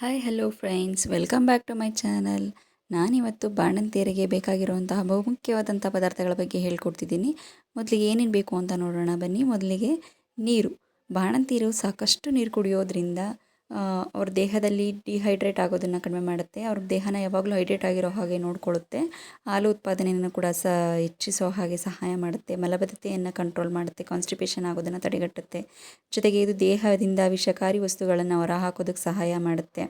Hi hello friends welcome back to my channel ನಾನಿವತ್ತು ಬಾಣಂತಿಯರಿಗೆ ಬೇಕಾಗಿರುವಂತಹ ಬಹುಮುಖ್ಯವಾದಂಥ ಪದಾರ್ಥಗಳ ಬಗ್ಗೆ ಹೇಳ್ಕೊಡ್ತಿದ್ದೀನಿ. ಮೊದಲಿಗೆ ಏನೇನು ಬೇಕು ಅಂತ ನೋಡೋಣ ಬನ್ನಿ. ಮೊದಲಿಗೆ ನೀರು. ಬಾಣಂತಿಯರು ಸಾಕಷ್ಟು ನೀರು ಕುಡಿಯೋದ್ರಿಂದ ಅವ್ರ ದೇಹದಲ್ಲಿ ಡಿಹೈಡ್ರೇಟ್ ಆಗೋದನ್ನು ಕಡಿಮೆ ಮಾಡುತ್ತೆ. ಅವ್ರ ದೇಹನ ಯಾವಾಗಲೂ ಹೈಡ್ರೇಟ್ ಆಗಿರೋ ಹಾಗೆ ನೋಡಿಕೊಳ್ಳುತ್ತೆ. ಹಾಲು ಉತ್ಪಾದನೆಯನ್ನು ಕೂಡ ಸ, ಹೆಚ್ಚಿಸೋ ಹಾಗೆ ಸಹಾಯ ಮಾಡುತ್ತೆ. ಮಲಬದ್ಧತೆಯನ್ನು ಕಂಟ್ರೋಲ್ ಮಾಡುತ್ತೆ. ಕಾನ್ಸ್ಟಿಪೇಷನ್ ಆಗೋದನ್ನು ತಡೆಗಟ್ಟುತ್ತೆ. ಜೊತೆಗೆ ಇದು ದೇಹದಿಂದ ವಿಷಕಾರಿ ವಸ್ತುಗಳನ್ನು ಹೊರಹಾಕೋದಕ್ಕೆ ಸಹಾಯ ಮಾಡುತ್ತೆ.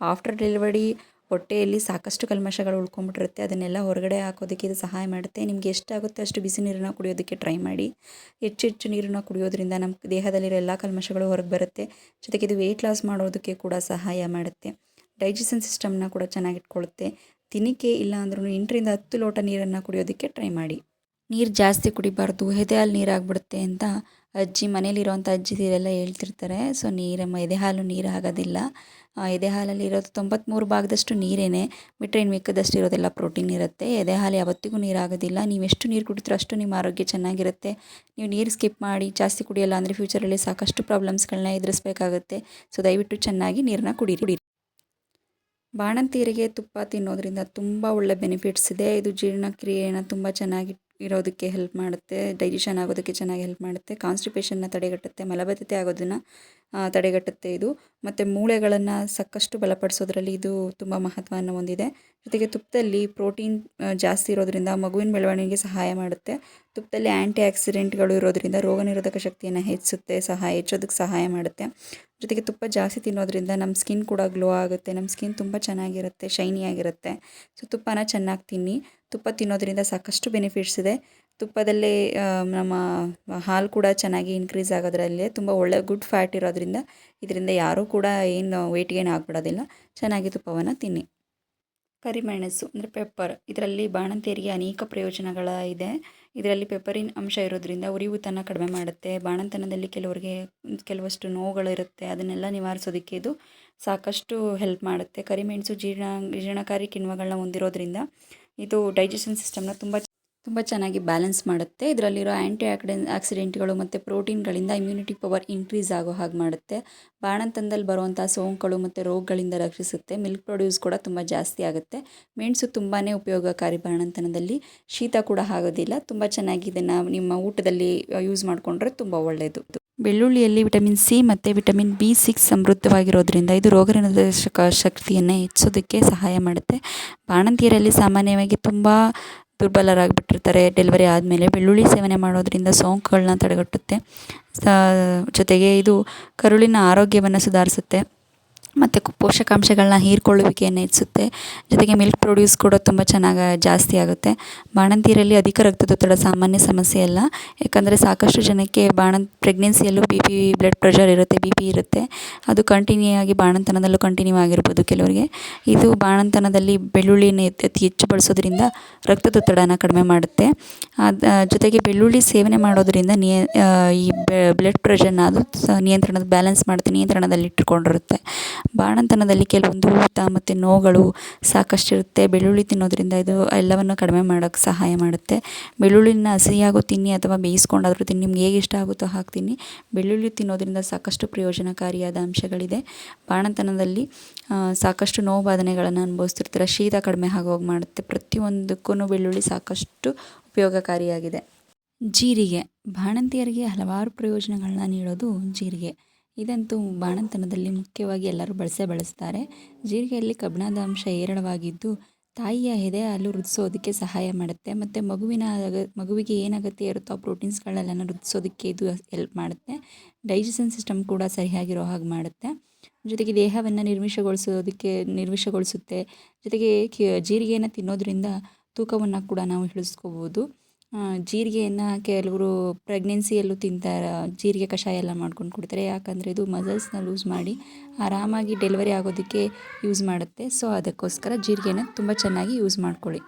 ಆಫ್ಟರ್ ಡೆಲಿವರಿ ಹೊಟ್ಟೆಯಲ್ಲಿ ಸಾಕಷ್ಟು ಕಲ್ಮಶಗಳು ಉಳ್ಕೊಂಡ್ಬಿಟ್ಟಿರುತ್ತೆ. ಅದನ್ನೆಲ್ಲ ಹೊರಗಡೆ ಹಾಕೋದಕ್ಕೆ ಇದು ಸಹಾಯ ಮಾಡುತ್ತೆ. ನಿಮಗೆ ಎಷ್ಟಾಗುತ್ತೆ ಅಷ್ಟು ಬಿಸಿ ನೀರನ್ನು ಕುಡಿಯೋದಕ್ಕೆ ಟ್ರೈ ಮಾಡಿ. ಹೆಚ್ಚು ಹೆಚ್ಚು ನೀರನ್ನು ಕುಡಿಯೋದ್ರಿಂದ ನಮ್ಮ ದೇಹದಲ್ಲಿರೋ ಎಲ್ಲ ಕಲ್ಮಶಗಳು ಹೊರಗೆ ಬರುತ್ತೆ. ಜೊತೆಗೆ ಇದು ವೆಯ್ಟ್ ಲಾಸ್ ಮಾಡೋದಕ್ಕೆ ಕೂಡ ಸಹಾಯ ಮಾಡುತ್ತೆ. ಡೈಜೆಷನ್ ಸಿಸ್ಟಮ್ನ ಕೂಡ ಚೆನ್ನಾಗಿಟ್ಕೊಳ್ಳುತ್ತೆ ದಿನಕ್ಕೆ ಇಲ್ಲ ಅಂದ್ರೂ ಎಂಟರಿಂದ ಹತ್ತು ಲೋಟ ನೀರನ್ನು ಕುಡಿಯೋದಕ್ಕೆ ಟ್ರೈ ಮಾಡಿ. ನೀರು ಜಾಸ್ತಿ ಕುಡಿಬಾರ್ದು. ಹೆದೆಯಲ್ಲಿ ನೀರಾಗ್ಬಿಡುತ್ತೆ ಅಂತ ಅಜ್ಜಿ ಮನೇಲಿರೋವಂಥ ಅಜ್ಜಿದಿರೆಲ್ಲ ಹೇಳ್ತಿರ್ತಾರೆ. ಸೊ ನೀರು ಎದೆ ಹಾಲು ನೀರು ಆಗೋದಿಲ್ಲ. ಎದೆ ಹಾಲಲ್ಲಿ ಇರೋದು ತೊಂಬತ್ತ್ಮೂರು ಭಾಗದಷ್ಟು ನೀರೇನೆ. ಬಿಟ್ಟರೆ ಇನ್ನು ಮಿಕ್ಕದಷ್ಟು ಇರೋದೆಲ್ಲ ಪ್ರೋಟೀನ್ ಇರುತ್ತೆ. ಎದೆ ಹಾಲು ಯಾವತ್ತಿಗೂ ನೀರಾಗೋದಿಲ್ಲ ನೀವು ಎಷ್ಟು ನೀರು ಕುಡಿತೀರೋ ಅಷ್ಟು ನಿಮ್ಮ ಆರೋಗ್ಯ ಚೆನ್ನಾಗಿರುತ್ತೆ. ನೀವು ನೀರು ಸ್ಕಿಪ್ ಮಾಡಿ ಜಾಸ್ತಿ ಕುಡಿಯಲ್ಲ ಅಂದರೆ ಫ್ಯೂಚರಲ್ಲಿ ಸಾಕಷ್ಟು ಪ್ರಾಬ್ಲಮ್ಸ್ಗಳನ್ನ ಎದುರಿಸಬೇಕಾಗುತ್ತೆ. ಸೊ ದಯವಿಟ್ಟು ಚೆನ್ನಾಗಿ ನೀರನ್ನ ಕುಡಿರಿ. ಕುಡೀರಿ. ಬಾಣಂತಿಯರಿಗೆ ತುಪ್ಪ ತಿನ್ನೋದ್ರಿಂದ ತುಂಬ ಒಳ್ಳೆ ಬೆನಿಫಿಟ್ಸ್ ಇದೆ. ಇದು ಜೀರ್ಣಕ್ರಿಯೆಯನ್ನು ತುಂಬ ಚೆನ್ನಾಗಿ ಇರೋದಕ್ಕೆ ಹೆಲ್ಪ್ ಮಾಡುತ್ತೆ ಡೈಜೆಷನ್ ಆಗೋದಕ್ಕೆ ಚೆನ್ನಾಗಿ ಹೆಲ್ಪ್ ಮಾಡುತ್ತೆ ಕಾನ್ಸ್ಟಿಪೇಷನ್ನ ತಡೆಗಟ್ಟುತ್ತೆ, ಮಲಬದ್ಧತೆ ಆಗೋದನ್ನು ತಡೆಗಟ್ಟುತ್ತೆ ಇದು. ಮತ್ತು ಮೂಳೆಗಳನ್ನು ಸಾಕಷ್ಟು ಬಲಪಡಿಸೋದ್ರಲ್ಲಿ ಇದು ತುಂಬ ಮಹತ್ವವನ್ನು ಹೊಂದಿದೆ. ಜೊತೆಗೆ ತುಪ್ಪದಲ್ಲಿ ಪ್ರೋಟೀನ್ ಜಾಸ್ತಿ ಇರೋದರಿಂದ ಮಗುವಿನ ಬೆಳವಣಿಗೆಗೆ ಸಹಾಯ ಮಾಡುತ್ತೆ. ತುಪ್ಪದಲ್ಲಿ ಆ್ಯಂಟಿ ಆಕ್ಸಿಡೆಂಟ್ಗಳು ಇರೋದರಿಂದ ರೋಗ ನಿರೋಧಕ ಶಕ್ತಿಯನ್ನು ಹೆಚ್ಚಿಸುತ್ತೆ, ಸಹಾಯ, ಹೆಚ್ಚೋದಕ್ಕೆ ಸಹಾಯ ಮಾಡುತ್ತೆ. ಜೊತೆಗೆ ತುಪ್ಪ ಜಾಸ್ತಿ ತಿನ್ನೋದ್ರಿಂದ ನಮ್ಮ ಸ್ಕಿನ್ ಕೂಡ ಗ್ಲೋ ಆಗುತ್ತೆ. ನಮ್ಮ ಸ್ಕಿನ್ ತುಂಬ ಚೆನ್ನಾಗಿರುತ್ತೆ ಶೈನಿ ಆಗಿರುತ್ತೆ. ಸೊ ತುಪ್ಪನ ಚೆನ್ನಾಗಿ ತಿನ್ನಿ. ತುಪ್ಪ ತಿನ್ನೋದ್ರಿಂದ ಸಾಕಷ್ಟು ಬೆನಿಫಿಟ್ಸ್ ಇದೆ. ತುಪ್ಪದಲ್ಲೇ ನಮ್ಮ ಹಾಲು ಕೂಡ ಚೆನ್ನಾಗಿ ಇನ್ಕ್ರೀಸ್ ಆಗೋದ್ರಲ್ಲೇ ತುಂಬ ಒಳ್ಳೆ ಗುಡ್ ಫ್ಯಾಟ್ ಇರೋದ್ರಿಂದ ಇದರಿಂದ ಯಾರೂ ಕೂಡ ಏನು ವೆಯ್ಟ್ ಗೇನ್ ಆಗಿಬಿಡೋದಿಲ್ಲ. ಚೆನ್ನಾಗಿ ತುಪ್ಪವನ್ನು ತಿನ್ನಿ. ಕರಿಮೆಣಸು, ಅಂದರೆ ಪೆಪ್ಪರ್ ಇದರಲ್ಲಿ ಬಾಣಂತಿಯರಿಗೆ ಅನೇಕ ಪ್ರಯೋಜನಗಳ ಇದೆ. ಇದರಲ್ಲಿ ಪೆಪ್ಪರಿನ ಅಂಶ ಇರೋದ್ರಿಂದ ಉರಿಯೂತನ ಕಡಿಮೆ ಮಾಡುತ್ತೆ. ಬಾಣಂತನದಲ್ಲಿ ಕೆಲವರಿಗೆ, ಕೆಲವಷ್ಟು ನೋವುಗಳಿರುತ್ತೆ. ಅದನ್ನೆಲ್ಲ ನಿವಾರಿಸೋದಕ್ಕೆ ಇದು ಸಾಕಷ್ಟು ಹೆಲ್ಪ್ ಮಾಡುತ್ತೆ. ಕರಿಮೆಣಸು ಜೀರ್ಣ, ಜೀರ್ಣಕಾರಿ ಕಿಣ್ವಗಳನ್ನ ಹೊಂದಿರೋದ್ರಿಂದ ಇದು ಡೈಜೆಷನ್ ಸಿಸ್ಟಮ್ನ ತುಂಬ ತುಂಬ ಚೆನ್ನಾಗಿ ಬ್ಯಾಲೆನ್ಸ್ ಮಾಡುತ್ತೆ. ಇದರಲ್ಲಿರೋ ಆ್ಯಂಟಿ ಆಕ್ಡೆ ಆಕ್ಸಿಡೆಂಟ್ಗಳು ಮತ್ತು ಪ್ರೋಟೀನ್ಗಳಿಂದ ಇಮ್ಯುನಿಟಿ ಪವರ್ ಇನ್ಕ್ರೀಸ್ ಆಗೋ ಹಾಗೆ ಮಾಡುತ್ತೆ. ಬಾಣಂತನದಲ್ಲಿ ಬರುವಂಥ ಸೋಂಕುಗಳು ಮತ್ತು ರೋಗಗಳಿಂದ ರಕ್ಷಿಸುತ್ತೆ. ಮಿಲ್ಕ್ ಪ್ರೊಡ್ಯೂಸ್ ಕೂಡ ತುಂಬ ಜಾಸ್ತಿ ಆಗುತ್ತೆ. ಮೆಣಸು ತುಂಬಾ ಉಪಯೋಗಕಾರಿ ಬಾಣಂತನದಲ್ಲಿ ಶೀತ ಕೂಡ ಆಗೋದಿಲ್ಲ. ತುಂಬ ಚೆನ್ನಾಗಿ ಇದನ್ನು ನಿಮ್ಮ ಊಟದಲ್ಲಿ ಯೂಸ್ ಮಾಡಿಕೊಂಡ್ರೆ ತುಂಬ ಒಳ್ಳೆಯದು ಬೆಳ್ಳುಳ್ಳಿಯಲ್ಲಿ ವಿಟಮಿನ್ ಸಿ ಮತ್ತು ವಿಟಮಿನ್ ಬಿ ಸಿಕ್ಸ್ ಸಮೃದ್ಧವಾಗಿರೋದ್ರಿಂದ ಇದು ರೋಗನಿರೋಧಕ ಶಕ್ತಿಯನ್ನು ಹೆಚ್ಚೋದಕ್ಕೆ ಸಹಾಯ ಮಾಡುತ್ತೆ. ಬಾಣಂತಿಯರಲ್ಲಿ ಸಾಮಾನ್ಯವಾಗಿ ತುಂಬ ದುರ್ಬಲರಾಗಿಬಿಟ್ಟಿರ್ತಾರೆ ಡೆಲಿವರಿ ಆದಮೇಲೆ ಬೆಳ್ಳುಳ್ಳಿ ಸೇವನೆ ಮಾಡೋದರಿಂದ ಸೋಂಕುಗಳನ್ನ ತಡೆಗಟ್ಟುತ್ತೆ. ಜೊತೆಗೆ ಇದು ಕರುಳಿನ ಆರೋಗ್ಯವನ್ನು ಸುಧಾರಿಸುತ್ತೆ. ಮತ್ತು ಪೋಷಕಾಂಶಗಳನ್ನ ಹೀರಿಕೊಳ್ಳುವಿಕೆಯನ್ನು ಹೆಚ್ಚಿಸುತ್ತೆ. ಜೊತೆಗೆ ಮಿಲ್ಕ್ ಪ್ರೊಡ್ಯೂಸ್ ಕೂಡ ತುಂಬ ಚೆನ್ನಾಗಿ ಜಾಸ್ತಿ ಆಗುತ್ತೆ. ಬಾಣಂತಿಯರಲ್ಲಿ ಅಧಿಕ ರಕ್ತದೊತ್ತಡ ಸಾಮಾನ್ಯ ಸಮಸ್ಯೆ ಅಲ್ಲ. ಯಾಕಂದರೆ ಸಾಕಷ್ಟು ಜನಕ್ಕೆ ಬಾಣ ಪ್ರೆಗ್ನೆನ್ಸಿಯಲ್ಲೂ ಬಿ ಪಿ ಬ್ಲಡ್ ಪ್ರೆಷರ್ ಇರುತ್ತೆ ಬಿ ಪಿ ಇರುತ್ತೆ. ಅದು ಕಂಟಿನ್ಯೂ ಆಗಿ ಬಾಣಂತನದಲ್ಲೂ ಕಂಟಿನ್ಯೂ ಆಗಿರ್ಬೋದು ಕೆಲವರಿಗೆ. ಇದು ಬಾಣಂತನದಲ್ಲಿ ಬೆಳ್ಳುಳ್ಳಿನ ಅತಿ ಹೆಚ್ಚು ಬಳಸೋದ್ರಿಂದ ರಕ್ತದೊತ್ತಡನ ಕಡಿಮೆ ಮಾಡುತ್ತೆ. ಅದು ಜೊತೆಗೆ ಬೆಳ್ಳುಳ್ಳಿ ಸೇವನೆ ಮಾಡೋದ್ರಿಂದ ನಿಯ ಈ ಬ್ಲಡ್ ಪ್ರೆಷರ್ನ ಅದು ನಿಯಂತ್ರಣದ ಬ್ಯಾಲೆನ್ಸ್ ಮಾಡುತ್ತೆ ನಿಯಂತ್ರಣದಲ್ಲಿ ಇಟ್ಟುಕೊಂಡಿರುತ್ತೆ ಬಾಣಂತನದಲ್ಲಿ ಕೆಲವೊಂದು ಊತ ಮತ್ತು ನೋವುಗಳು ಸಾಕಷ್ಟಿರುತ್ತೆ. ಬೆಳ್ಳುಳ್ಳಿ ತಿನ್ನೋದ್ರಿಂದ ಇದು ಎಲ್ಲವನ್ನು ಕಡಿಮೆ ಮಾಡೋಕ್ಕೆ ಸಹಾಯ ಮಾಡುತ್ತೆ. ಬೆಳ್ಳುಳ್ಳಿನ ಹಸಿಯಾಗೂ ತಿನ್ನಿ ಅಥವಾ ಬೇಯಿಸ್ಕೊಂಡಾದರೂ ತಿನ್ನಿ. ನಿಮ್ಗೆ ಹೇಗೆ ಇಷ್ಟ ಆಗುತ್ತೋ ಹಾಕ್ತೀನಿ ಬೆಳ್ಳುಳ್ಳಿ ತಿನ್ನೋದ್ರಿಂದ ಸಾಕಷ್ಟು ಪ್ರಯೋಜನಕಾರಿಯಾದ ಅಂಶಗಳಿದೆ. ಬಾಣಂತನದಲ್ಲಿ ಸಾಕಷ್ಟು ನೋವು ಬಾಧನೆಗಳನ್ನು ಅನುಭವಿಸ್ತಿರ್ತೀರ. ಶೀತ ಕಡಿಮೆ ಆಗೋಗಿ ಮಾಡುತ್ತೆ. ಪ್ರತಿಯೊಂದಕ್ಕೂ ಬೆಳ್ಳುಳ್ಳಿ ಸಾಕಷ್ಟು ಉಪಯೋಗಕಾರಿಯಾಗಿದೆ. ಜೀರಿಗೆ. ಬಾಣಂತಿಯರಿಗೆ ಹಲವಾರು ಪ್ರಯೋಜನಗಳನ್ನ ನೀಡೋದು ಜೀರಿಗೆ. ಇದಂತೂ ಬಾಣಂತನದಲ್ಲಿ ಮುಖ್ಯವಾಗಿ ಎಲ್ಲರೂ ಬಳಸೇ ಬಳಸ್ತಾರೆ. ಜೀರಿಗೆಯಲ್ಲಿ ಕಬ್ಬಿಣದ ಅಂಶ ಹೇರಳವಾಗಿದ್ದು, ತಾಯಿಯ ಎದೆ ಹಾಲು ರುದಿಸೋದಕ್ಕೆ ಸಹಾಯ ಮಾಡುತ್ತೆ. ಮತ್ತು ಮಗುವಿನ ಮಗುವಿಗೆ ಏನು ಅಗತ್ಯ ಇರುತ್ತೋ ಆ ಪ್ರೋಟೀನ್ಸ್ಗಳನ್ನೆಲ್ಲ ವೃದ್ಧಿಸೋದಕ್ಕೆ ಇದು ಹೆಲ್ಪ್ ಮಾಡುತ್ತೆ. ಡೈಜೆಷನ್ ಸಿಸ್ಟಮ್ ಕೂಡ ಸರಿಯಾಗಿರೋ ಹಾಗೆ ಮಾಡುತ್ತೆ. ಜೊತೆಗೆ ದೇಹವನ್ನು ನಿರ್ಮಿಷಗೊಳಿಸೋದಕ್ಕೆ ನಿರ್ಮಿಷಗೊಳಿಸುತ್ತೆ ಜೊತೆಗೆ ಜೀರಿಗೆಯನ್ನು ತಿನ್ನೋದ್ರಿಂದ ತೂಕವನ್ನು ಕೂಡ ನಾವು ಇಳಿಸ್ಕೋಬೋದು. ಜೀರಿಗೆಯನ್ನು ಕೆಲವರು ಪ್ರೆಗ್ನೆನ್ಸಿಯಲ್ಲೂ ತಿಂತಾರೆ, ಜೀರಿಗೆ ಕಷಾಯ ಎಲ್ಲ ಮಾಡ್ಕೊಂಡು ಕುಡಿತಾರೆ. ಯಾಕಂದರೆ ಇದು ಮಸಲ್ಸ್ನ ಲೂಸ್ ಮಾಡಿ ಆರಾಮಾಗಿ ಡೆಲಿವರಿ ಆಗೋದಕ್ಕೆ ಯೂಸ್ ಮಾಡುತ್ತೆ. ಸೊ ಅದಕ್ಕೋಸ್ಕರ ಜೀರಿಗೆನ ತುಂಬ ಚೆನ್ನಾಗಿ ಯೂಸ್ ಮಾಡ್ಕೊಳ್ಳಿ.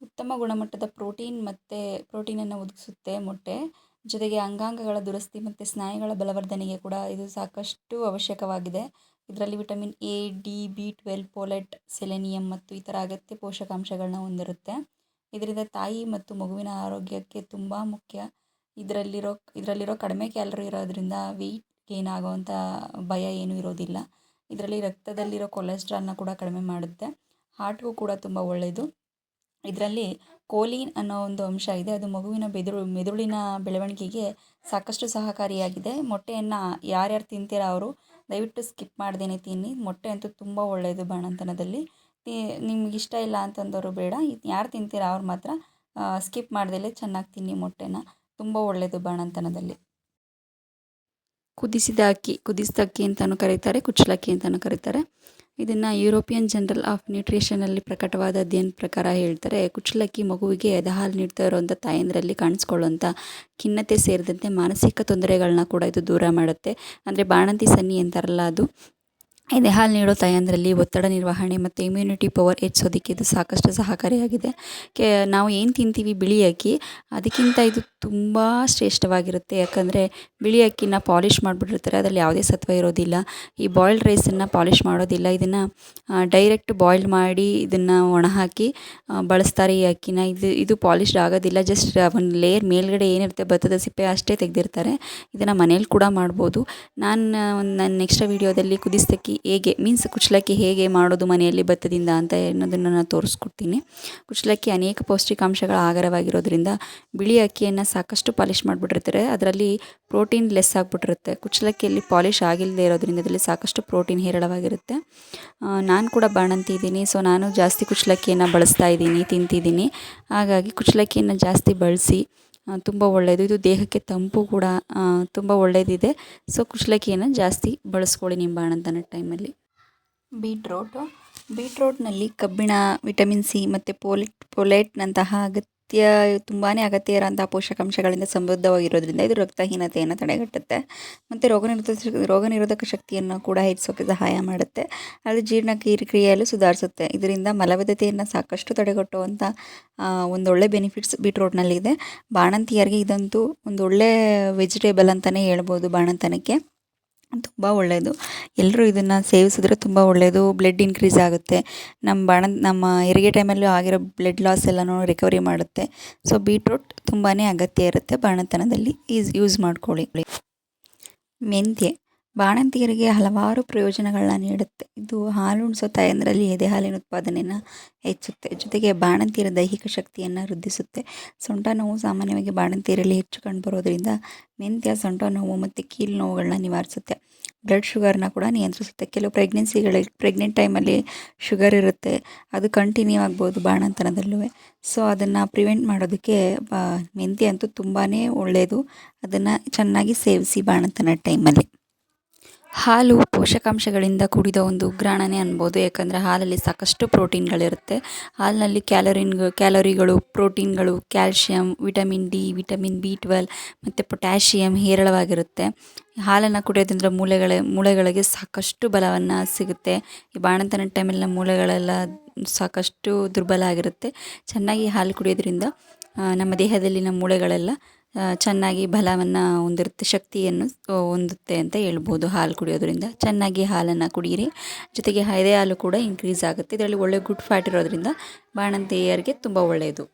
ಉತ್ತಮ ಗುಣಮಟ್ಟದ ಪ್ರೋಟೀನ್ ಮತ್ತು ಪ್ರೋಟೀನನ್ನು ಒದಗಿಸುತ್ತೆ ಮೊಟ್ಟೆ. ಜೊತೆಗೆ ಅಂಗಾಂಗಗಳ ದುರಸ್ತಿ ಮತ್ತು ಸ್ನಾಯುಗಳ ಬಲವರ್ಧನೆಗೆ ಕೂಡ ಇದು ಸಾಕಷ್ಟು ಅವಶ್ಯಕವಾಗಿದೆ. ಇದರಲ್ಲಿ vitamin A D B twelve folate selenium ಮತ್ತು ಇತರ ಅಗತ್ಯ ಪೋಷಕಾಂಶಗಳನ್ನ ಹೊಂದಿರುತ್ತೆ. ಇದರಿಂದ ತಾಯಿ ಮತ್ತು ಮಗುವಿನ ಆರೋಗ್ಯಕ್ಕೆ ತುಂಬ ಮುಖ್ಯ. ಇದರಲ್ಲಿರೋ ಇದರಲ್ಲಿರೋ ಕಡಿಮೆ ಕ್ಯಾಲರಿ ಇರೋದ್ರಿಂದ ವೆಯ್ಟ್ ಗೇನ್ ಆಗೋವಂಥ ಭಯ ಏನೂ ಇರೋದಿಲ್ಲ. ಇದರಲ್ಲಿ ರಕ್ತದಲ್ಲಿರೋ ಕೊಲೆಸ್ಟ್ರಾಲ್ನ ಕೂಡ ಕಡಿಮೆ ಮಾಡುತ್ತೆ. ಹಾರ್ಟ್ಗೂ ಕೂಡ ತುಂಬ ಒಳ್ಳೆಯದು ಇದರಲ್ಲಿ ಕೋಲಿನ್ ಅನ್ನೋ ಒಂದು ಅಂಶ ಇದೆ. ಅದು ಮಗುವಿನ ಬೆದುಳು ಮೆದುಳಿನ ಬೆಳವಣಿಗೆಗೆ ಸಾಕಷ್ಟು ಸಹಕಾರಿಯಾಗಿದೆ. ಮೊಟ್ಟೆಯನ್ನು ಯಾರ್ಯಾರು ತಿಂತೀರ ಅವರು, ದಯವಿಟ್ಟು ಸ್ಕಿಪ್ ಮಾಡ್ದೇ ತಿನ್ನಿ. ಮೊಟ್ಟೆ ಅಂತೂ ತುಂಬ ಒಳ್ಳೆಯದು ಬಾಣಂತನದಲ್ಲಿ. ನಿಮ್ಗೆ ಇಷ್ಟ ಇಲ್ಲ ಅಂತಂದವರು ಬೇಡ. ಇದು ಯಾರು ತಿಂತೀರ ಅವ್ರು ಮಾತ್ರ ಸ್ಕಿಪ್ ಮಾಡ್ದಲೇ ಚೆನ್ನಾಗಿ ತಿನ್ನಿ ಮೊಟ್ಟೆನ. ತುಂಬ ಒಳ್ಳೆಯದು ಬಾಣಂತನದಲ್ಲಿ. ಕುದಿಸಿದ ಅಕ್ಕಿ ಕುದಿಸಿದ ಅಕ್ಕಿ ಅಂತಲೂ ಕರೀತಾರೆ, ಕುಚ್ಚಲಕ್ಕಿ ಅಂತಲೂ ಕರೀತಾರೆ. ಇದನ್ನು ಯುರೋಪಿಯನ್ ಜನರಲ್ ಆಫ್ ನ್ಯೂಟ್ರಿಷನಲ್ಲಿ ಪ್ರಕಟವಾದ ಅಧ್ಯಯನ ಪ್ರಕಾರ ಹೇಳ್ತಾರೆ, ಕುಚ್ಚಲಕ್ಕಿ ಮಗುವಿಗೆ ಎದಹಾಲು ನೀಡ್ತಾ ಇರುವಂಥ ತಾಯಂದರಲ್ಲಿ ಕಾಣಿಸ್ಕೊಳ್ಳುವಂಥ ಖಿನ್ನತೆ ಸೇರಿದಂತೆ ಮಾನಸಿಕ ತೊಂದರೆಗಳನ್ನ ಕೂಡ ಇದು ದೂರ ಮಾಡುತ್ತೆ. ಅಂದರೆ ಬಾಣಂತಿ ಸನ್ನಿ ಅಂತಾರಲ್ಲ ಅದು ಎದೆ ಹಾಲು ನೀಡೋ ತಾಯಂದಿರಲ್ಲಿ ಒತ್ತಡ ನಿರ್ವಹಣೆ ಮತ್ತು ಇಮ್ಯುನಿಟಿ ಪವರ್ ಹೆಚ್ಚೋದಕ್ಕೆ ಇದು ಸಾಕಷ್ಟು ಸಹಕಾರಿಯಾಗಿದೆ. ಕೆ, ನಾವು ಏನು ತಿಂತೀವಿ? ಬಿಳಿ ಅಕ್ಕಿ. ಅದಕ್ಕಿಂತ ಇದು ತುಂಬ ಶ್ರೇಷ್ಠವಾಗಿರುತ್ತೆ. ಯಾಕಂದರೆ ಬಿಳಿ ಅಕ್ಕಿನ ಪಾಲಿಷ್ ಮಾಡಿಬಿಟ್ಟಿರ್ತಾರೆ. ಅದರಲ್ಲಿ ಯಾವುದೇ ಸತ್ವ ಇರೋದಿಲ್ಲ. ಈ ಬಾಯ್ಲ್ಡ್ ರೈಸನ್ನು ಪಾಲಿಷ್ ಮಾಡೋದಿಲ್ಲ. ಇದನ್ನು ಡೈರೆಕ್ಟ್ ಬಾಯ್ಲ್ ಮಾಡಿ ಇದನ್ನು ಒಣ ಹಾಕಿ ಬಳಸ್ತಾರೆ ಈ ಅಕ್ಕಿನ. ಇದು ಇದು ಪಾಲಿಷ್ಡ್ ಆಗೋದಿಲ್ಲ. ಜಸ್ಟ್ ಒಂದು ಲೇಯರ್ ಮೇಲ್ಗಡೆ ಏನಿರುತ್ತೆ ಭತ್ತದ ಸಿಪ್ಪೆ ಅಷ್ಟೇ ತೆಗೆದಿರ್ತಾರೆ. ಇದನ್ನು ಮನೇಲಿ ಕೂಡ ಮಾಡ್ಬೋದು. ನಾನು ನನ್ನ ನೆಕ್ಸ್ಟ್ ವೀಡಿಯೋದಲ್ಲಿ ಕುದಿಸ್ತಕ್ಕಿ ಹೇಗೆ ಮೀನ್ಸ್ ಕುಚ್ಚಲಕ್ಕಿ ಹೇಗೆ ಮಾಡೋದು ಮನೆಯಲ್ಲಿ ಭತ್ತದಿಂದ ಅಂತ ಅನ್ನೋದನ್ನು ನಾನು ತೋರಿಸ್ಕೊಡ್ತೀನಿ. ಕುಚ್ಚಲಕ್ಕಿ ಅನೇಕ ಪೌಷ್ಟಿಕಾಂಶಗಳ ಆಗರವಾಗಿರೋದ್ರಿಂದ ಬಿಳಿ ಅಕ್ಕಿಯನ್ನು ಸಾಕಷ್ಟು ಪಾಲಿಷ್ ಮಾಡಿಬಿಟ್ಟಿರ್ತಾರೆ. ಅದರಲ್ಲಿ ಪ್ರೋಟೀನ್ ಲೆಸ್ ಆಗಿಬಿಟ್ಟಿರುತ್ತೆ. ಕುಚ್ಚಲಕ್ಕಿಯಲ್ಲಿ ಪಾಲಿಷ್ ಆಗಿಲ್ಲದೆ ಇರೋದ್ರಿಂದ ಅದರಲ್ಲಿ ಸಾಕಷ್ಟು ಪ್ರೋಟೀನ್ ಹೇರಳವಾಗಿರುತ್ತೆ. ನಾನು ಕೂಡ ಬಾಣಂತಿ ಇದ್ದೀನಿ. ಸೊ ನಾನು ಜಾಸ್ತಿ ಕುಚ್ಚಲಕ್ಕಿಯನ್ನು ಬಳಸ್ತಾ ಇದ್ದೀನಿ, ತಿಂತಿದ್ದೀನಿ. ಹಾಗಾಗಿ ಕುಚ್ಚಲಕ್ಕಿಯನ್ನು ಜಾಸ್ತಿ ಬಳಸಿ ತುಂಬ ಒಳ್ಳೆಯದು ಇದು ದೇಹಕ್ಕೆ ತಂಪು ಕೂಡ ತುಂಬ ಒಳ್ಳೆಯದಿದೆ ಸೊ ಕುಶಲಕ್ಕಿಯನ್ನು ಜಾಸ್ತಿ ಬಳಸ್ಕೊಳ್ಳಿ ಬಾಣಂತನ ಟೈಮಲ್ಲಿ ಬೀಟ್ರೋಟು ಬೀಟ್ರೋಟ್ನಲ್ಲಿ ಕಬ್ಬಿಣ ವಿಟಮಿನ್ ಸಿ ಮತ್ತು ಪೋಲಿಟ್ ಪೊಲೇಟ್ನಂತಹ ಅಗತ್ಯ ತುಂಬಾ ಅಗತ್ಯ ಇರೋಂಥ ಪೋಷಕಾಂಶಗಳಿಂದ ಸಮೃದ್ಧವಾಗಿರೋದ್ರಿಂದ ಇದು ರಕ್ತಹೀನತೆಯನ್ನು ತಡೆಗಟ್ಟುತ್ತೆ. ಮತ್ತು ರೋಗ ನಿರೋಧಕ ರೋಗ ನಿರೋಧಕ ಶಕ್ತಿಯನ್ನು ಕೂಡ ಹೆಚ್ಚಿಸೋಕೆ ಸಹಾಯ ಮಾಡುತ್ತೆ. ಅದು ಜೀರ್ಣ ಕ್ರಿಯೆಯಲ್ಲೂ ಸುಧಾರಿಸುತ್ತೆ. ಇದರಿಂದ ಮಲಬದ್ಧತೆಯನ್ನು ಸಾಕಷ್ಟು ತಡೆಗಟ್ಟುವಂಥ ಒಂದೊಳ್ಳೆ ಬೆನಿಫಿಟ್ಸ್ ಬೀಟ್ರೋಟ್ನಲ್ಲಿದೆ ಬಾಣಂತಿಯರಿಗೆ ಇದಂತೂ ಒಂದೊಳ್ಳೆ ವೆಜಿಟೇಬಲ್ ಅಂತಲೇ ಹೇಳ್ಬೋದು ಬಾಣಂತನಕ್ಕೆ. ತುಂಬ ಒಳ್ಳೆಯದು ಎಲ್ಲರೂ ಇದನ್ನು ಸೇವಿಸಿದ್ರೆ ತುಂಬ ಒಳ್ಳೆಯದು ಬ್ಲಡ್ ಇನ್ಕ್ರೀಸ್ ಆಗುತ್ತೆ. ನಮ್ಮ ಬಾಣ, ನಮ್ಮ ಹೆರಿಗೆ ಟೈಮಲ್ಲೂ ಆಗಿರೋ ಬ್ಲಡ್ ಲಾಸ್ ಎಲ್ಲನೂ ರಿಕವರಿ ಮಾಡುತ್ತೆ. ಸೊ ಬೀಟ್ರೂಟ್ ತುಂಬಾ ಅಗತ್ಯ ಇರುತ್ತೆ. ಬಾಣತನದಲ್ಲಿ ಈಸ್ ಯೂಸ್ ಮಾಡ್ಕೊಳ್ಳಿ. ಮೆಂತ್ಯೆ. ಬಾಣಂತಿಯರಿಗೆ ಹಲವಾರು ಪ್ರಯೋಜನಗಳನ್ನ ನೀಡುತ್ತೆ. ಇದು ಹಾಲು ಉಣಿಸೋ ತಾಯಂದರಲ್ಲಿ ಎದೆ ಹಾಲಿನ ಉತ್ಪಾದನೆಯನ್ನು ಹೆಚ್ಚುತ್ತೆ. ಜೊತೆಗೆ ಬಾಣಂತಿಯರ ದೈಹಿಕ ಶಕ್ತಿಯನ್ನು ವೃದ್ಧಿಸುತ್ತೆ. ಸೊಂಟ ನೋವು ಸಾಮಾನ್ಯವಾಗಿ ಬಾಣಂತಿಯರಲ್ಲಿ ಹೆಚ್ಚು ಕಂಡುಬರೋದ್ರಿಂದ ಮೆಂತ್ಯ, ಸೊಂಟ ನೋವು ಮತ್ತು ಕೀಲು ನೋವುಗಳನ್ನ ನಿವಾರಿಸುತ್ತೆ. ಬ್ಲಡ್ ಶುಗರ್ನ ಕೂಡ ನಿಯಂತ್ರಿಸುತ್ತೆ. ಕೆಲವು ಪ್ರೆಗ್ನೆನ್ಸಿಗಳಿಗೆ ಪ್ರೆಗ್ನೆಂಟ್ ಟೈಮಲ್ಲಿ ಶುಗರ್ ಇರುತ್ತೆ. ಅದು ಕಂಟಿನ್ಯೂ ಆಗ್ಬೋದು ಬಾಣಂತನದಲ್ಲೂ ಸೊ, ಅದನ್ನು ಪ್ರಿವೆಂಟ್ ಮಾಡೋದಕ್ಕೆ ಮೆಂತ್ಯ ಅಂತೂ ತುಂಬಾ ಒಳ್ಳೆಯದು ಅದನ್ನು ಚೆನ್ನಾಗಿ ಸೇವಿಸಿ ಬಾಣಂತನ ಟೈಮಲ್ಲಿ. ಹಾಲು ಪೋಷಕಾಂಶಗಳಿಂದ ಕೂಡಿದ ಒಂದು ಉಗ್ರಾಣನೇ ಅನ್ಬೋದು. ಯಾಕಂದರೆ ಹಾಲಲ್ಲಿ ಸಾಕಷ್ಟು ಪ್ರೋಟೀನ್ಗಳಿರುತ್ತೆ. ಹಾಲಿನಲ್ಲಿ ಕ್ಯಾಲೋರಿನ್ ಕ್ಯಾಲೋರಿಗಳು, ಪ್ರೋಟೀನ್ಗಳು, calcium, vitamin D, vitamin B twelve ಮತ್ತು ಪೊಟ್ಯಾಷಿಯಮ್ ಹೇರಳವಾಗಿರುತ್ತೆ. ಹಾಲನ್ನು ಕುಡಿಯೋದ್ರಿಂದ ಮೂಳೆಗಳ, ಮೂಳೆಗಳಿಗೆ ಸಾಕಷ್ಟು ಬಲವನ್ನು ಸಿಗುತ್ತೆ. ಈ ಬಾಣಂತನ ಟೈಮಲ್ಲಿ ಮೂಳೆಗಳೆಲ್ಲ ಸಾಕಷ್ಟು ದುರ್ಬಲ ಆಗಿರುತ್ತೆ. ಚೆನ್ನಾಗಿ ಹಾಲು ಕುಡಿಯೋದ್ರಿಂದ ನಮ್ಮ ದೇಹದಲ್ಲಿನ ಮೂಳೆಗಳೆಲ್ಲ ಚೆನ್ನಾಗಿ ಬಲವನ್ನು ಹೊಂದಿರುತ್ತೆ, ಶಕ್ತಿಯನ್ನು ಹೊಂದುತ್ತೆ ಅಂತ ಹೇಳ್ಬೋದು ಹಾಲು ಕುಡಿಯೋದ್ರಿಂದ. ಚೆನ್ನಾಗಿ ಹಾಲನ್ನು ಕುಡಿಯಿರಿ ಜೊತೆಗೆ ಹೈದೆ ಹಾಲು ಕೂಡ ಇನ್ಕ್ರೀಸ್ ಆಗುತ್ತೆ. ಇದರಲ್ಲಿ ಒಳ್ಳೆ ಗುಡ್ ಫ್ಯಾಟ್ ಇರೋದ್ರಿಂದ ಬಾಣಂತಿಯರಿಗೆ ತುಂಬ ಒಳ್ಳೆಯದು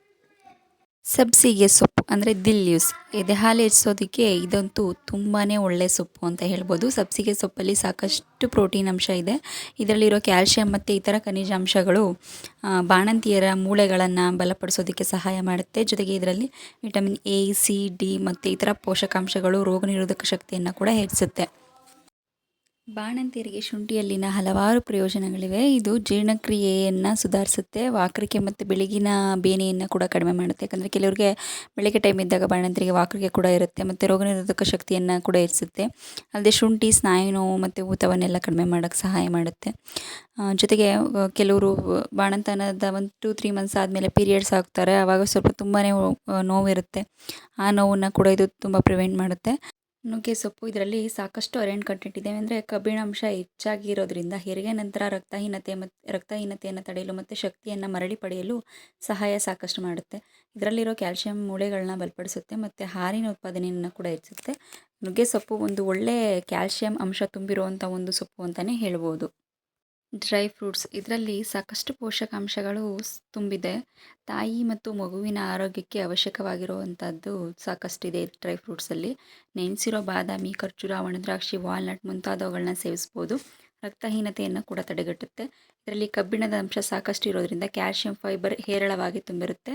ಸಬ್ಸಿಗೆ ಸೊಪ್ಪು, ಅಂದರೆ ದಿಲ್ ಯೂಸ್. ಎದೆ ಹಾಲು ಹೆಚ್ಚಿಸೋದಕ್ಕೆ ಇದಂತೂ ತುಂಬಾ ಒಳ್ಳೆಯ ಸೊಪ್ಪು ಅಂತ ಹೇಳ್ಬೋದು. ಸಬ್ಸಿಗೆ ಸೊಪ್ಪಲ್ಲಿ ಸಾಕಷ್ಟು ಪ್ರೋಟೀನ್ ಅಂಶ ಇದೆ. ಇದರಲ್ಲಿರೋ ಕ್ಯಾಲ್ಶಿಯಂ ಮತ್ತು ಇತರ ಖನಿಜಾಂಶಗಳು ಬಾಣಂತಿಯರ ಮೂಳೆಗಳನ್ನು ಬಲಪಡಿಸೋದಕ್ಕೆ ಸಹಾಯ ಮಾಡುತ್ತೆ. ಜೊತೆಗೆ ಇದರಲ್ಲಿ ವಿಟಮಿನ್ ಎ, ಸಿ, ಡಿ ಮತ್ತು ಇತರ ಪೋಷಕಾಂಶಗಳು ರೋಗ ನಿರೋಧಕ ಶಕ್ತಿಯನ್ನು ಕೂಡ ಹೆಚ್ಚಿಸುತ್ತೆ. ಬಾಣಂತಿಯರಿಗೆ ಶುಂಠಿಯಲ್ಲಿನ ಹಲವಾರು ಪ್ರಯೋಜನಗಳಿವೆ. ಇದು ಜೀರ್ಣಕ್ರಿಯೆಯನ್ನು ಸುಧಾರಿಸುತ್ತೆ. ವಾಕರಿಕೆ ಮತ್ತು ಬೆಳಗಿನ ಬೇನೆಯನ್ನು ಕೂಡ ಕಡಿಮೆ ಮಾಡುತ್ತೆ. ಯಾಕಂದರೆ ಕೆಲವರಿಗೆ ಬೆಳಗ್ಗೆ ಟೈಮ್ ಇದ್ದಾಗ ಬಾಣಂತಿಯರಿಗೆ ವಾಕರಿಕೆ ಕೂಡ ಇರುತ್ತೆ ಮತ್ತು ರೋಗನಿರೋಧಕ ಶಕ್ತಿಯನ್ನು ಕೂಡ ಇರಿಸುತ್ತೆ. ಅಲ್ಲದೆ ಶುಂಠಿ, ಸ್ನಾಯು ನೋವು ಮತ್ತು ಊತವನ್ನೆಲ್ಲ ಕಡಿಮೆ ಮಾಡೋಕ್ಕೆ ಸಹಾಯ ಮಾಡುತ್ತೆ. ಜೊತೆಗೆ ಕೆಲವರು ಬಾಣಂತನದ ಒಂದು ಟೂ ತ್ರೀ ಮಂತ್ಸ್ ಆದಮೇಲೆ ಪೀರಿಯಡ್ಸ್ ಆಗ್ತಾರೆ. ಆವಾಗ ಸ್ವಲ್ಪ ತುಂಬಾ ನೋವಿರುತ್ತೆ. ಆ ನೋವನ್ನು ಕೂಡ ಇದು ತುಂಬ ಪ್ರಿವೆಂಟ್ ಮಾಡುತ್ತೆ. ನುಗ್ಗೆ ಸೊಪ್ಪು ಇದರಲ್ಲಿ ಸಾಕಷ್ಟು ಅರೇಂಡ್ ಕಂಟೆಂಟ್ ಇದೆ. ಅಂದರೆ ಕಬ್ಬಿಣಾಂಶ ಹೆಚ್ಚಾಗಿರೋದ್ರಿಂದ ಹೆರಿಗೆ ನಂತರ ರಕ್ತಹೀನತೆ ಮತ್ತು ರಕ್ತಹೀನತೆಯನ್ನು ತಡೆಯಲು ಮತ್ತು ಶಕ್ತಿಯನ್ನು ಮರಳಿ ಪಡೆಯಲು ಸಹಾಯ ಸಾಕಷ್ಟು ಮಾಡುತ್ತೆ. ಇದರಲ್ಲಿರೋ ಕ್ಯಾಲ್ಶಿಯಂ ಮೂಳೆಗಳನ್ನ ಬಲಪಡಿಸುತ್ತೆ ಮತ್ತು ಹಾರಿನ ಉತ್ಪಾದನೆಯನ್ನು ಕೂಡ ಹೆಚ್ಚಿಸುತ್ತೆ. ನುಗ್ಗೆ ಸೊಪ್ಪು ಒಂದು ಒಳ್ಳೆಯ ಕ್ಯಾಲ್ಶಿಯಂ ಅಂಶ ತುಂಬಿರುವಂಥ ಒಂದು ಸೊಪ್ಪು ಅಂತಲೇ ಹೇಳ್ಬೋದು. ಡ್ರೈ ಫ್ರೂಟ್ಸ್ ಇದರಲ್ಲಿ ಸಾಕಷ್ಟು ಪೋಷಕಾಂಶಗಳು ತುಂಬಿದೆ. ತಾಯಿ ಮತ್ತು ಮಗುವಿನ ಆರೋಗ್ಯಕ್ಕೆ ಅವಶ್ಯಕವಾಗಿರುವಂಥದ್ದು ಸಾಕಷ್ಟಿದೆ ಡ್ರೈ ಫ್ರೂಟ್ಸಲ್ಲಿ. ನೆನೆಸಿರೋ ಬಾದಾಮಿ, ಖರ್ಜೂರ, ಒಣದ್ರಾಕ್ಷಿ, ವಾಲ್ನಟ್ ಮುಂತಾದವುಗಳನ್ನ ಸೇವಿಸ್ಬೋದು. ರಕ್ತಹೀನತೆಯನ್ನು ಕೂಡ ತಡೆಗಟ್ಟುತ್ತೆ. ಇದರಲ್ಲಿ ಕಬ್ಬಿಣದ ಅಂಶ ಸಾಕಷ್ಟು ಇರೋದರಿಂದ ಕ್ಯಾಲ್ಶಿಯಂ ಫೈಬರ್ ಹೇರಳವಾಗಿ ತುಂಬಿರುತ್ತೆ.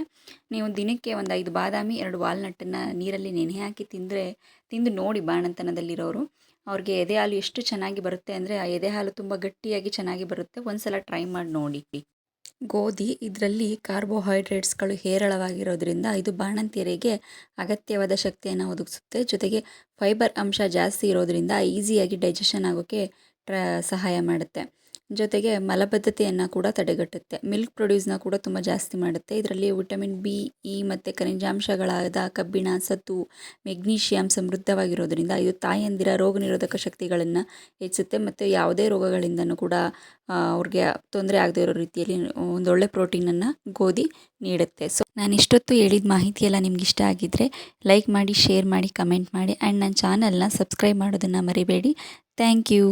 ನೀವು ದಿನಕ್ಕೆ ಒಂದು ಐದು ಬಾದಾಮಿ, ಎರಡು ವಾಲ್ನಟ್ಟನ್ನು ನೀರಲ್ಲಿ ನೆನೆ ಹಾಕಿ ತಿಂದರೆ, ತಿಂದು ನೋಡಿ ಬಾಣಂತನದಲ್ಲಿರೋರು. ಅವ್ರಿಗೆ ಎದೆ ಹಾಲು ಎಷ್ಟು ಚೆನ್ನಾಗಿ ಬರುತ್ತೆ ಅಂದರೆ ಆ ಎದೆ ಹಾಲು ತುಂಬ ಗಟ್ಟಿಯಾಗಿ ಚೆನ್ನಾಗಿ ಬರುತ್ತೆ. ಒಂದ್ಸಲ ಟ್ರೈ ಮಾಡಿ ನೋಡಿ ಗೋಧಿ ಇದರಲ್ಲಿ ಕಾರ್ಬೋಹೈಡ್ರೇಟ್ಸ್ಗಳು ಹೇರಳವಾಗಿರೋದ್ರಿಂದ ಇದು ಬಾಣಂತಿಯರಿಗೆ ಅಗತ್ಯವಾದ ಶಕ್ತಿಯನ್ನು ಒದಗಿಸುತ್ತೆ. ಜೊತೆಗೆ ಫೈಬರ್ ಅಂಶ ಜಾಸ್ತಿ ಇರೋದ್ರಿಂದ ಈಸಿಯಾಗಿ ಡೈಜೆಷನ್ ಆಗೋಕ್ಕೆ ಟ್ರ, ಸಹಾಯ ಮಾಡುತ್ತೆ. ಜೊತೆಗೆ ಮಲಬದ್ಧತೆಯನ್ನು ಕೂಡ ತಡೆಗಟ್ಟುತ್ತೆ. ಮಿಲ್ಕ್ ಪ್ರೊಡ್ಯೂಸ್ನ ಕೂಡ ತುಂಬ ಜಾಸ್ತಿ ಮಾಡುತ್ತೆ. ಇದರಲ್ಲಿ ವಿಟಮಿನ್ ಬಿ, ಇ ಮತ್ತು ಖನಿಜಾಂಶಗಳಾದ ಕಬ್ಬಿಣ ಸತು ಮೆಗ್ನೀಷಿಯಂ ಸಮೃದ್ಧವಾಗಿರೋದ್ರಿಂದ ಇದು ತಾಯಂದಿರ ರೋಗ ನಿರೋಧಕ ಶಕ್ತಿಗಳನ್ನು ಹೆಚ್ಚುತ್ತೆ ಮತ್ತು ಯಾವುದೇ ರೋಗಗಳಿಂದನೂ ಕೂಡ ಅವ್ರಿಗೆ ತೊಂದರೆ ಆಗದೇ ಇರೋ ರೀತಿಯಲ್ಲಿ ಒಂದೊಳ್ಳೆ ಪ್ರೋಟೀನನ್ನು ಗೋಧಿ ನೀಡುತ್ತೆ. ಸೊ ನಾನು ಇಷ್ಟೊತ್ತು ಹೇಳಿದ ಮಾಹಿತಿ ಎಲ್ಲ ನಿಮ್ಗೆ ಇಷ್ಟ ಆಗಿದ್ದರೆ ಲೈಕ್ ಮಾಡಿ, ಶೇರ್ ಮಾಡಿ, ಕಮೆಂಟ್ ಮಾಡಿ ಆ್ಯಂಡ್ ನನ್ನ ಚಾನಲ್ನ ಸಬ್ಸ್ಕ್ರೈಬ್ ಮಾಡೋದನ್ನು ಮರಿಬೇಡಿ. Thank you.